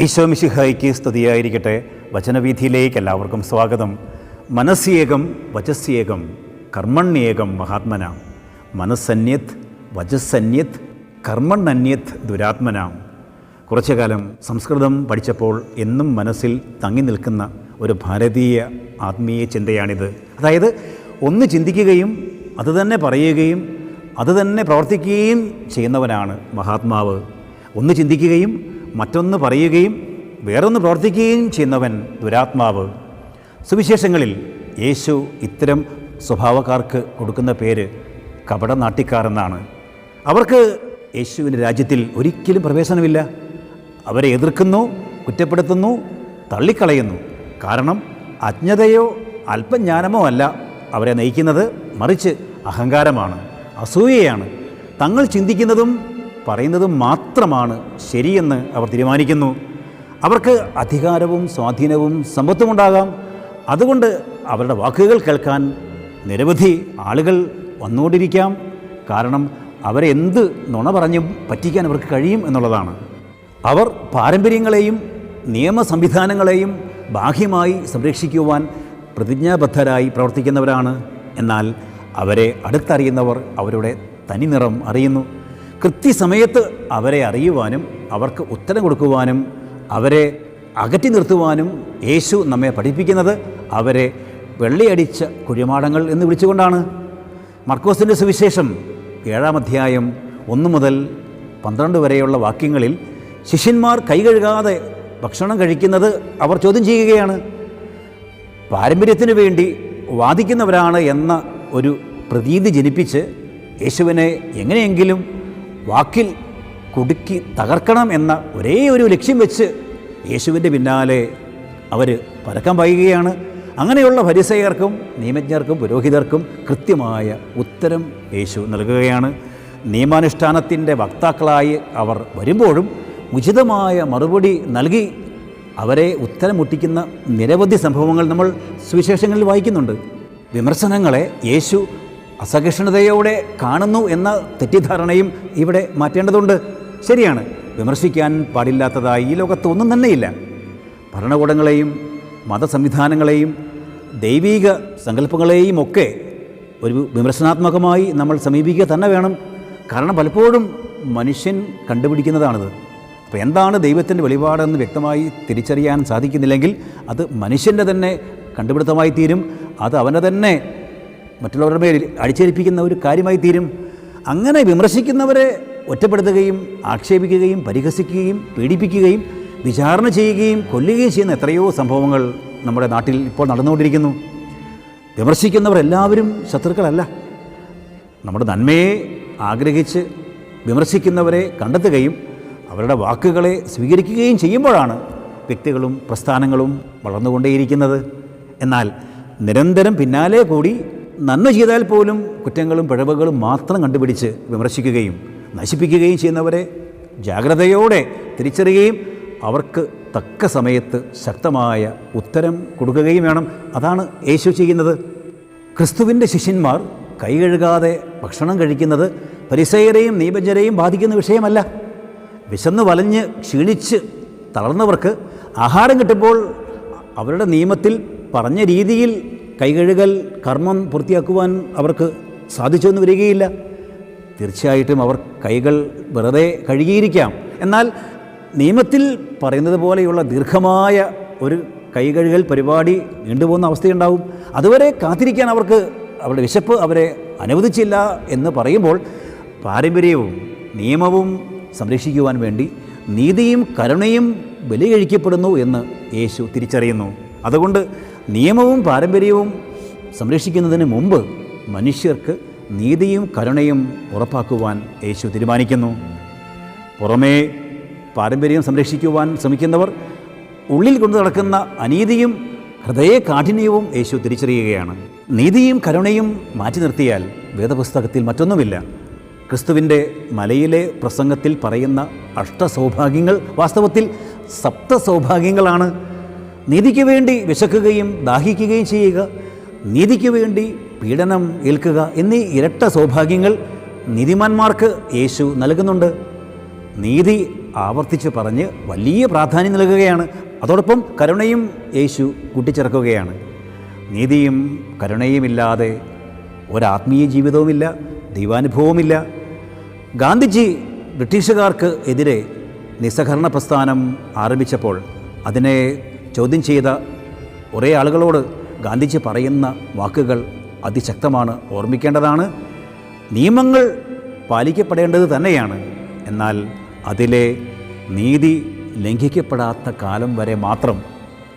ഈശോ മിശിഹായിക്ക് സ്തുതിയായിരിക്കട്ടെ. വചനവീഥിയിലേക്ക് എല്ലാവർക്കും സ്വാഗതം. മനസ്സേകം വചസ്യേകം കർമ്മണ്യേകം മഹാത്മന. മനസ്സന്യത് വചസ്സന്യത് കർമ്മണ്ണന്യത് ദുരാത്മന. കുറച്ചു കാലം സംസ്കൃതം പഠിച്ചപ്പോൾ എന്നും മനസ്സിൽ തങ്ങി നിൽക്കുന്ന ഒരു ഭാരതീയ ആത്മീയ ചിന്തയാണിത്. അതായത് ഒന്ന് ചിന്തിക്കുകയും അത് തന്നെ പറയുകയും അത് തന്നെ പ്രവർത്തിക്കുകയും ചെയ്യുന്നവനാണ് മഹാത്മാവ്. ഒന്ന് ചിന്തിക്കുകയും മറ്റൊന്ന് പറയുകയും വേറൊന്ന് പ്രവർത്തിക്കുകയും ചെയ്യുന്നവൻ ദുരാത്മാവ്. സുവിശേഷങ്ങളിൽ യേശു ഇത്തരം സ്വഭാവക്കാർക്ക് കൊടുക്കുന്ന പേര് കപടനാട്ടിക്കാർ അവർക്ക് യേശുവിന്റെ രാജ്യത്തിൽ ഒരിക്കലും പ്രവേശനമില്ല. അവരെ എതിർക്കുന്നു കുറ്റപ്പെടുത്തുന്നു തള്ളിക്കളയുന്നു. കാരണം അജ്ഞതയോ അല്പജ്ഞാനമോ അല്ല അവരെ നയിക്കുന്നത് മറിച്ച് അഹങ്കാരമാണ് അസൂയയാണ്. തങ്ങൾ ചിന്തിക്കുന്നതും പറയുന്നതും മാത്രമാണ് ശരിയെന്ന് അവർ തീരുമാനിക്കുന്നു. അവർക്ക് അധികാരവും സ്വാധീനവും സമ്പത്തുമുണ്ടാകാം. അതുകൊണ്ട് അവരുടെ വാക്കുകൾ കേൾക്കാൻ നിരവധി ആളുകൾ വന്നുകൊണ്ടിരിക്കാം. കാരണം അവരെ എന്ത് നുണ പറഞ്ഞും പറ്റിക്കാൻ അവർക്ക് കഴിയും എന്നുള്ളതാണ്. അവർ പാരമ്പര്യങ്ങളെയും നിയമ സംവിധാനങ്ങളെയും ബാഹ്യമായി സംരക്ഷിക്കുവാൻ പ്രതിജ്ഞാബദ്ധരായി പ്രവർത്തിക്കുന്നവരാണ്. എന്നാൽ അവരെ അടുത്തറിയുന്നവർ അവരുടെ തനിനിറം അറിയുന്നു. കൃത്യസമയത്ത് അവരെ അറിയുവാനും അവർക്ക് ഉത്തരം കൊടുക്കുവാനും അവരെ അകറ്റി നിർത്തുവാനും യേശു നമ്മെ പഠിപ്പിക്കുന്നത് അവരെ വെള്ളിയടിച്ച കുഴിമാടങ്ങൾ എന്ന് വിളിച്ചുകൊണ്ടാണ്. മർക്കോസിന്റെ സുവിശേഷം ഏഴാം അധ്യായം ഒന്ന് മുതൽ പന്ത്രണ്ട് വരെയുള്ള വാക്യങ്ങളിൽ ശിഷ്യന്മാർ കൈ കഴുകാതെ ഭക്ഷണം കഴിക്കുന്നത് അവർ ചോദ്യം ചെയ്യുകയാണ്. പാരമ്പര്യത്തിന് വേണ്ടി വാദിക്കുന്നവരാണ് എന്ന ഒരു പ്രതീതി ജനിപ്പിച്ച് യേശുവിനെ എങ്ങനെയെങ്കിലും വാക്കിൽ കുടുക്കി തകർക്കണം എന്ന ഒരേ ഒരു ലക്ഷ്യം വെച്ച് യേശുവിന്റെ പിന്നാലെ അവർ പരക്കം പായുകയാണ്. അങ്ങനെയുള്ള പരിസയർക്കും നിയമജ്ഞർക്കും പുരോഹിതർക്കും കൃത്യമായ ഉത്തരം യേശു നൽകുകയാണ്. നിയമാനുഷ്ഠാനത്തിന്റെ വക്താക്കളായി അവർ വരുമ്പോഴും ഉചിതമായ മറുപടി നൽകി അവരെ ഉത്തരം മുട്ടിക്കുന്ന നിരവധി സംഭവങ്ങൾ നമ്മൾ സുവിശേഷങ്ങളിൽ വായിക്കുന്നുണ്ട്. വിമർശനങ്ങളെ യേശു അസഹിഷ്ണുതയോടെ കാണുന്നു എന്ന തെറ്റിദ്ധാരണയും ഇവിടെ മാറ്റേണ്ടതുണ്ട്. ശരിയാണ്. വിമർശിക്കാൻ പാടില്ലാത്തതായി ഈ ലോകത്ത് ഒന്നും തന്നെയില്ല. ഭരണകൂടങ്ങളെയും മതസംവിധാനങ്ങളെയും ദൈവീക സങ്കല്പങ്ങളെയും ഒക്കെ ഒരു വിമർശനാത്മകമായി നമ്മൾ സമീപിക്കുക തന്നെ വേണം. കാരണം പലപ്പോഴും മനുഷ്യൻ കണ്ടുപിടിക്കുന്നതാണിത്. അപ്പോൾ എന്താണ് ദൈവത്തിന്റെ വെളിപാടെന്ന് വ്യക്തമായി തിരിച്ചറിയാൻ സാധിക്കുന്നില്ലെങ്കിൽ അത് മനുഷ്യന്റെ തന്നെ കണ്ടുപിടുത്തമായി തീരും. അത് അവന്റെ തന്നെ മറ്റുള്ളവരുടെ മേൽ അടിച്ചേൽപ്പിക്കുന്ന ഒരു കാര്യമായി തീരും. അങ്ങനെ വിമർശിക്കുന്നവരെ ഒറ്റപ്പെടുത്തുകയും ആക്ഷേപിക്കുകയും പരിഹസിക്കുകയും പീഡിപ്പിക്കുകയും വിചാരണ ചെയ്യുകയും കൊല്ലുകയും ചെയ്യുന്ന എത്രയോ സംഭവങ്ങൾ നമ്മുടെ നാട്ടിൽ ഇപ്പോൾ നടന്നുകൊണ്ടിരിക്കുന്നു. വിമർശിക്കുന്നവരെല്ലാവരും ശത്രുക്കളല്ല. നമ്മുടെ നന്മയെ ആഗ്രഹിച്ച് വിമർശിക്കുന്നവരെ കണ്ടെത്തുകയും അവരുടെ വാക്കുകളെ സ്വീകരിക്കുകയും ചെയ്യുമ്പോഴാണ് വ്യക്തികളും പ്രസ്ഥാനങ്ങളും വളർന്നുകൊണ്ടേയിരിക്കുന്നത്. എന്നാൽ നിരന്തരം പിന്നാലെ കൂടി നന്മ ചെയ്താൽ പോലും കുറ്റങ്ങളും പിഴവുകളും മാത്രം കണ്ടുപിടിച്ച് വിമർശിക്കുകയും നശിപ്പിക്കുകയും ചെയ്യുന്നവരെ ജാഗ്രതയോടെ തിരിച്ചറിയുകയും അവർക്ക് തക്ക സമയത്ത് ശക്തമായ ഉത്തരം കൊടുക്കുകയും വേണം. അതാണ് യേശു ചെയ്യുന്നത്. ക്രിസ്തുവിന്റെ ശിഷ്യന്മാർ കൈ കഴുകാതെ ഭക്ഷണം കഴിക്കുന്നത് പരിസയരെയും നീപജരെയും ബാധിക്കുന്ന വിഷയമല്ല. വിശന്ന് വലഞ്ഞ് ക്ഷീണിച്ച് തളർന്നവർക്ക് ആഹാരം കിട്ടുമ്പോൾ അവരുടെ നിയമത്തിൽ പറഞ്ഞ രീതിയിൽ കൈകഴുകൽ കർമ്മം പൂർത്തിയാക്കുവാൻ അവർക്ക് സാധിച്ചെന്ന് വരികയില്ല. തീർച്ചയായിട്ടും അവർ കൈകൾ വെറുതെ കഴുകിയിരിക്കാം. എന്നാൽ നിയമത്തിൽ പറയുന്നത് പോലെയുള്ള ദീർഘമായ ഒരു കൈകഴുകൽ പരിപാടി നീണ്ടുപോകുന്ന അവസ്ഥയുണ്ടാവും. അതുവരെ കാത്തിരിക്കാൻ അവർക്ക് അവരുടെ വിശപ്പ് അവരെ അനുവദിച്ചില്ല എന്ന് പറയുമ്പോൾ പാരമ്പര്യവും നിയമവും സംരക്ഷിക്കുവാൻ വേണ്ടി നീതിയും കരുണയും ബലി കഴിക്കപ്പെടുന്നു എന്ന് യേശു തിരിച്ചറിയുന്നു. അതുകൊണ്ട് നിയമവും പാരമ്പര്യവും സംരക്ഷിക്കുന്നതിന് മുമ്പ് മനുഷ്യർക്ക് നീതിയും കരുണയും ഉറപ്പാക്കുവാൻ യേശു തീരുമാനിക്കുന്നു. പുറമേ പാരമ്പര്യം സംരക്ഷിക്കുവാൻ ശ്രമിക്കുന്നവർ ഉള്ളിൽ കൊണ്ടു നടക്കുന്ന അനീതിയും ഹൃദയ കാഠിന്യവും യേശു തിരിച്ചറിയുകയാണ്. നീതിയും കരുണയും മാറ്റി നിർത്തിയാൽ വേദപുസ്തകത്തിൽ മറ്റൊന്നുമില്ല. ക്രിസ്തുവിന്റെ മലയിലെ പ്രസംഗത്തിൽ പറയുന്ന അഷ്ടസൗഭാഗ്യങ്ങൾ വാസ്തവത്തിൽ സപ്ത സൗഭാഗ്യങ്ങളാണ് നീതിക്ക് വേണ്ടി വിശക്കുകയും ദാഹിക്കുകയും ചെയ്യുക നീതിക്ക് വേണ്ടി പീഡനം ഏൽക്കുക എന്നീ ഇരട്ട സൗഭാഗ്യങ്ങൾ നീതിമാന്മാർക്ക് യേശു നൽകുന്നുണ്ട്. നീതി ആവർത്തിച്ച് പറഞ്ഞ് വലിയ പ്രാധാന്യം നൽകുകയാണ്. അതോടൊപ്പം കരുണയും യേശു കൂട്ടിച്ചേർക്കുകയാണ്. നീതിയും കരുണയുമില്ലാതെ ഒരാത്മീയ ജീവിതവുമില്ല ദൈവാനുഭവവുമില്ല. ഗാന്ധിജി ബ്രിട്ടീഷുകാർക്ക് എതിരെ നിസ്സഹകരണ പ്രസ്ഥാനം ആരംഭിച്ചപ്പോൾ അതിനെ ചോദ്യം ചെയ്ത കുറേ ആളുകളോട് ഗാന്ധിജി പറയുന്ന വാക്കുകൾ അതിശക്തമാണ്. ഓർമ്മിക്കേണ്ടതാണ് നിയമങ്ങൾ പാലിക്കപ്പെടേണ്ടത് തന്നെയാണ്. എന്നാൽ അതിലെ നീതി ലംഘിക്കപ്പെടാത്ത കാലം വരെ മാത്രം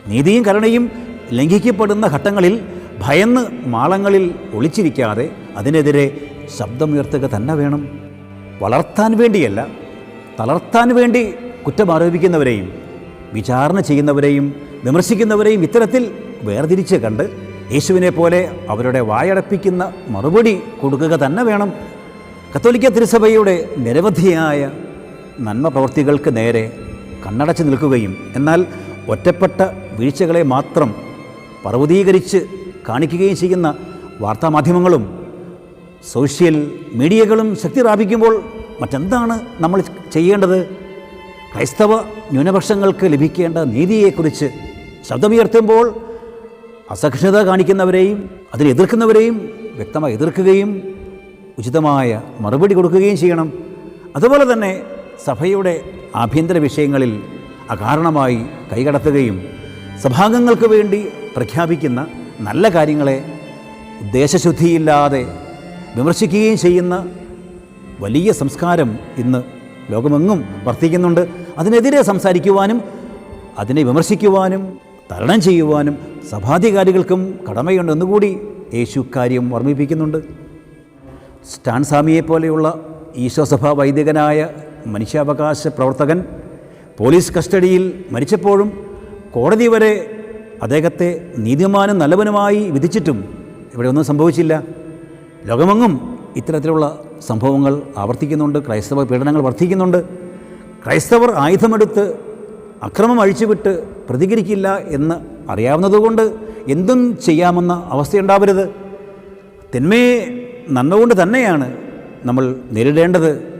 നീതിയും കരുണയും ലംഘിക്കപ്പെടുന്ന ഘട്ടങ്ങളിൽ ഭയന്ന് മാളങ്ങളിൽ ഒളിച്ചിരിക്കാതെ അതിനെതിരെ ശബ്ദമുയർത്തുക തന്നെ വേണം. വളർത്താൻ വേണ്ടിയല്ല തളർത്താൻ വേണ്ടി കുറ്റം ആരോപിക്കുന്നവരെയും വിചാരണ ചെയ്യുന്നവരെയും വിമർശിക്കുന്നവരെയും ഇത്തരത്തിൽ വേർതിരിച്ച് കണ്ട് യേശുവിനെ പോലെ അവരുടെ വായടപ്പിക്കുന്ന മറുപടി കൊടുക്കുക തന്നെ വേണം. കത്തോലിക്ക തിരുസഭയുടെ നിരവധിയായ നന്മ പ്രവൃത്തികൾക്ക് നേരെ കണ്ണടച്ച് നിൽക്കുകയും എന്നാൽ ഒറ്റപ്പെട്ട വീഴ്ചകളെ മാത്രം പർവതീകരിച്ച് കാണിക്കുകയും ചെയ്യുന്ന വാർത്താമാധ്യമങ്ങളും സോഷ്യൽ മീഡിയകളും ശക്തി പ്രാപിക്കുമ്പോൾ മറ്റെന്താണ് നമ്മൾ ചെയ്യേണ്ടത്? ക്രൈസ്തവ ന്യൂനപക്ഷങ്ങൾക്ക് ലഭിക്കേണ്ട നീതിയെക്കുറിച്ച് ശബ്ദമുയർത്തുമ്പോൾ അസഹിഷ്ണുത കാണിക്കുന്നവരെയും അതിനെ എതിർക്കുന്നവരെയും വ്യക്തമായി എതിർക്കുകയും ഉചിതമായ മറുപടി കൊടുക്കുകയും ചെയ്യണം. അതുപോലെ തന്നെ സഭയുടെ ആഭ്യന്തര വിഷയങ്ങളിൽ അകാരണമായി കൈകടത്തുകയും സഭാംഗങ്ങൾക്ക് വേണ്ടി പ്രഖ്യാപിക്കുന്ന നല്ല കാര്യങ്ങളെ ഉദ്ദേശശുദ്ധിയില്ലാതെ വിമർശിക്കുകയും ചെയ്യുന്ന വലിയ സംസ്കാരം ഇന്ന് ലോകമെങ്ങും വർത്തിക്കുന്നുണ്ട്. അതിനെതിരെ സംസാരിക്കുവാനും അതിനെ വിമർശിക്കുവാനും തരണം ചെയ്യുവാനും സഭാധികാരികൾക്കും കടമയുണ്ടെന്നുകൂടി യേശു കാര്യം ഓർമ്മിപ്പിക്കുന്നുണ്ട്. സ്റ്റാൻ സ്വാമിയെ പോലെയുള്ള ഈശോസഭ വൈദികനായ മനുഷ്യാവകാശ പ്രവർത്തകൻ പോലീസ് കസ്റ്റഡിയിൽ മരിച്ചപ്പോഴും കോടതി വരെ അദ്ദേഹത്തെ നീതിമാനും നല്ലവനുമായി വിധിച്ചിട്ടും ഇവിടെ ഒന്നും സംഭവിച്ചില്ല. ലോകമെങ്ങും ഇത്തരത്തിലുള്ള സംഭവങ്ങൾ ആവർത്തിക്കുന്നുണ്ട് ക്രൈസ്തവ പീഡനങ്ങൾ വർദ്ധിക്കുന്നുണ്ട്. ക്രൈസ്തവർ ആയുധമെടുത്ത് അക്രമം അഴിച്ചുവിട്ട് പ്രതികരിക്കില്ല എന്ന് അറിയാവുന്നതുകൊണ്ട് എന്തും ചെയ്യാമെന്ന അവസ്ഥയുണ്ടാവരുത്. തിന്മയെ നന്മ കൊണ്ട് തന്നെയാണ് നമ്മൾ നേരിടേണ്ടത്.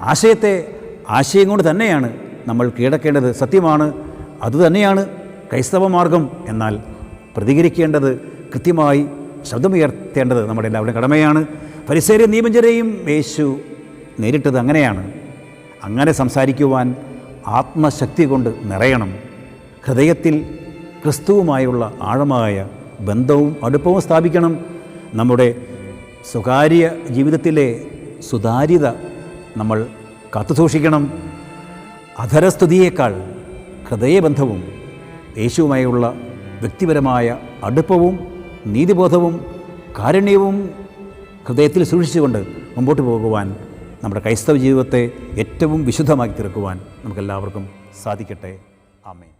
ആശയത്തെ ആശയം കൊണ്ട് തന്നെയാണ് നമ്മൾ കീഴടക്കേണ്ടത്. സത്യമാണ് അതുതന്നെയാണ് ക്രൈസ്തവ മാർഗം. എന്നാൽ പ്രതികരിക്കേണ്ടത് കൃത്യമായി ശബ്ദമുയർത്തേണ്ടത് നമ്മുടെ എല്ലാവരുടെയും കടമയാണ്. പരിസര നിയമഞ്ചരെയും യേശു നേരിട്ടത് അങ്ങനെയാണ്. അങ്ങനെ സംസാരിക്കുവാൻ ആത്മശക്തി കൊണ്ട് നിറയണം. ഹൃദയത്തിൽ ക്രിസ്തുവുമായുള്ള ആഴമായ ബന്ധവും അടുപ്പവും സ്ഥാപിക്കണം. നമ്മുടെ സ്വകാര്യ ജീവിതത്തിലെ സുതാര്യത നമ്മൾ കാത്തുസൂക്ഷിക്കണം. അധരസ്തുതിയേക്കാൾ ഹൃദയബന്ധവും യേശുവുമായുള്ള വ്യക്തിപരമായ അടുപ്പവും നീതിബോധവും കാരുണ്യവും ഹൃദയത്തിൽ സൂക്ഷിച്ചുകൊണ്ട് മുമ്പോട്ട് പോകുവാൻ നമ്മുടെ ക്രൈസ്തവ ജീവിതത്തെ ഏറ്റവും വിശുദ്ധമാക്കി തീർക്കുവാൻ നമുക്കെല്ലാവർക്കും സാധിക്കട്ടെ. ആമേൻ.